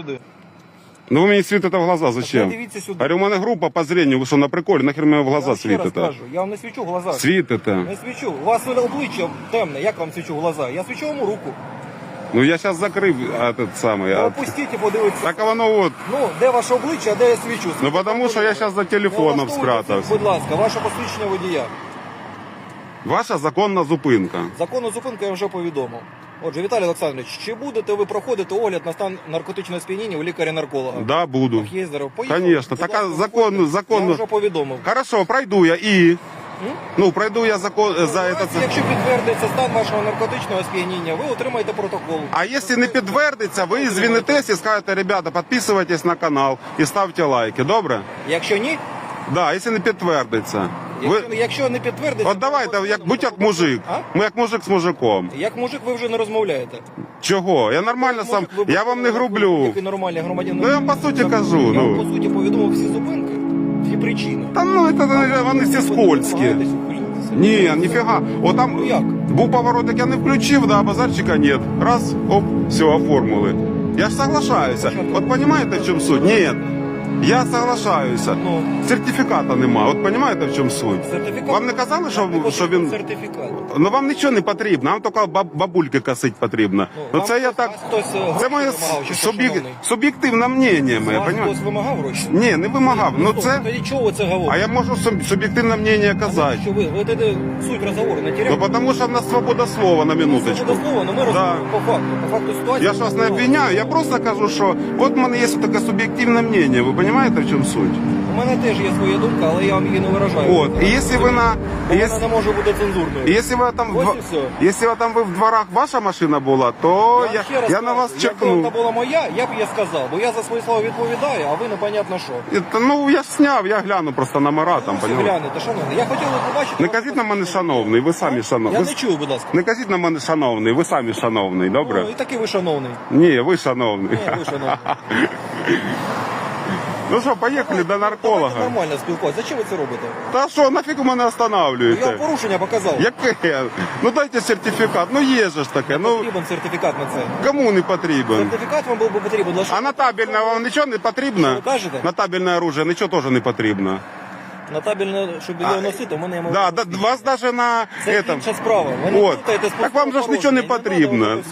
сюди. Ну ви мені світите в глаза, зачем? дивіться сюди. Говорю, у мене група по зренню, ви що на приколі, нахер мені в Я глаза вам ще раз світите? кажу, я вам не свічу в глаза. Світите. Не свічу. У вас обличчя темне, як вам свічу в глаза? Я свічу вам у руку. Ну я зараз закрив этот самий. Ну, А... Опустіть і подивіться. Так а воно от. Ну, де ваше обличчя, а де я свічу? Ну потому що я зараз за телефоном Не влаштовуйте Будь ласка, ваше посвідчення водія. Ваша законна зупинка. Законну зупинку я вже повідомив. Отже, Віталій Олександрович, чи будете ви проходити огляд на стан наркотичного сп'яніння у лікаря-нарколога? Да, буду. Є здоров. Поїхали. Конечно, Будь така ласка, законно-. Я вже повідомив. Хорошо, пройду я і. Ну, пройду я закон за этот. Якщо підтвердиться стан вашого наркотичного сп'яніння, ви отримаєте протокол. А якщо не підтвердиться, ви звінитесь і скажете, ребята, підписуйтесь на канал і ставте лайки, добре? Якщо ні, Да, якщо не підтвердиться. Якщо, Ви... якщо не підтвердиться, От давайте, як, будь як мужик. А? Ми як мужик з мужиком. Як мужик ви вже не розмовляєте. Чого? Я нормально сам. Мужик, ви Я вам не грублю. Який нормальний громадянин. Ну, я вам по суті кажу, Я ну. вам по суті повідомив всі зупинки, всі причини. Та ну, це, вони всі скользкі. Ні, ніфіга. О, там Ну як? був поворот, як я не включив, да, а базарчика нет. Раз, оп, все, оформили. Я ж соглашаюся. От понимаете, в чому суть? Ні. Я соглашаюся. Ну. Сертифіката нема. От понимаете, в чому суть? Сертифікат. Вам не казали, що, Нам не що він. Сертифікат. Ну вам нічого не потрібно, вам тільки баб- бабульки косить потрібно. Ну вам це я хтось- так. вас хтось, е, Це гроші моє вимагав, чи що, суб'єк- шановний? суб'єктивне мнення моє, Вас хтось вимагав гроші? Ні, не вимагав. Ну стоп, це. Тоді чого ви це говорите? А я можу суб- суб'єктивне мнення казати. Що ви, ви тоді суть розговору не Ну теряєте? потому що в нас свобода слова на минуточку. Це слово, але ми Да. по факту. По факту ситуації. Я ж вас не обвиняю, я просто кажу, що от в мене є таке суб'єктивне мнення. Ви розумієте, в чому суть? У мене теж є своя думка, але я вам її не виражаю. От, і якщо ви на Бо вона не може бути цензурною. Якщо ви там Ось в- і все. якщо ви там ви в дворах ваша машина була, то я, я, на вас Якби це чекну. була моя, я б її сказав, бо я за свої слова відповідаю, а ви непонятно що. І, Ну я ж сняв, я гляну просто номера там, Ось понімаєте? глянете, шановний. Я хотів би побачити. Не кажіть на мене шановний, ви самі шановний. Я Ви не чую, будь ласка. Не кажіть на мене шановний, ви самі шановний, добре? Ну, і такий ви шановний. Ні, ви шановний. Ні, ви шановний. Ну що, поїхали до нарколога. Давайте нормально спілкуватися. Зачем ви це робите? Та що, нафіг у мене Я останавливаєте? вам порушення показав. Яке? Ну дайте сертифікат. Ну є же ж таке. Ну Потрібен сертифікат на це. кому не потрібен? Сертифікат вам був би потрібен. лише- А на табельне вам нічого не Що потрібно? ви кажете? На табельне оружие нічого теж не потрібно. На табельне, щоб його носити, у мене є Да, да, вас даже на Це этом. інша справа. Ви не От. плутаєте з Так вам же ж нічого не потрібно. надо.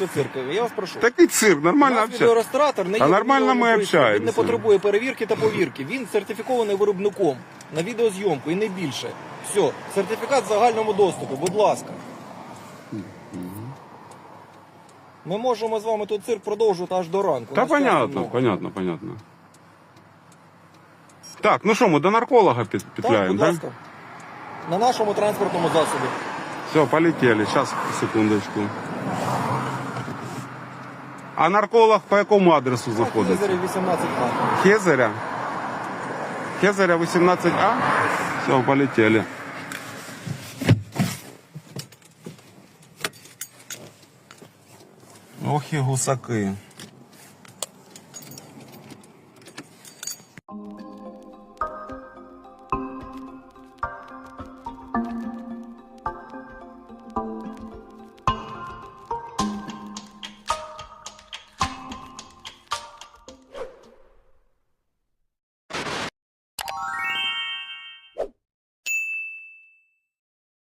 Я вас прошу. Такий цирк, У нормально нас общається. відеореєстратор не є А нормально ми відеоаналітиком. Він не общаємося. потребує перевірки та повірки. Він сертифікований виробником на відеозйомку і не більше. Все, сертифікат в загальному доступу, будь ласка. Ми можемо з вами тут цирк продовжувати аж до ранку. Та Нас понятно, понятно, понятно. Так, ну що, ми до нарколога під- Так, будь да? ласка. На нашому транспортному засобі. Все, полетели. Сейчас, секундочку. А нарколог по якому адресу знаходиться? Телевізорі 18 а Хезаря? Хезаря 18А? Все, полетели. Ох і гусаки.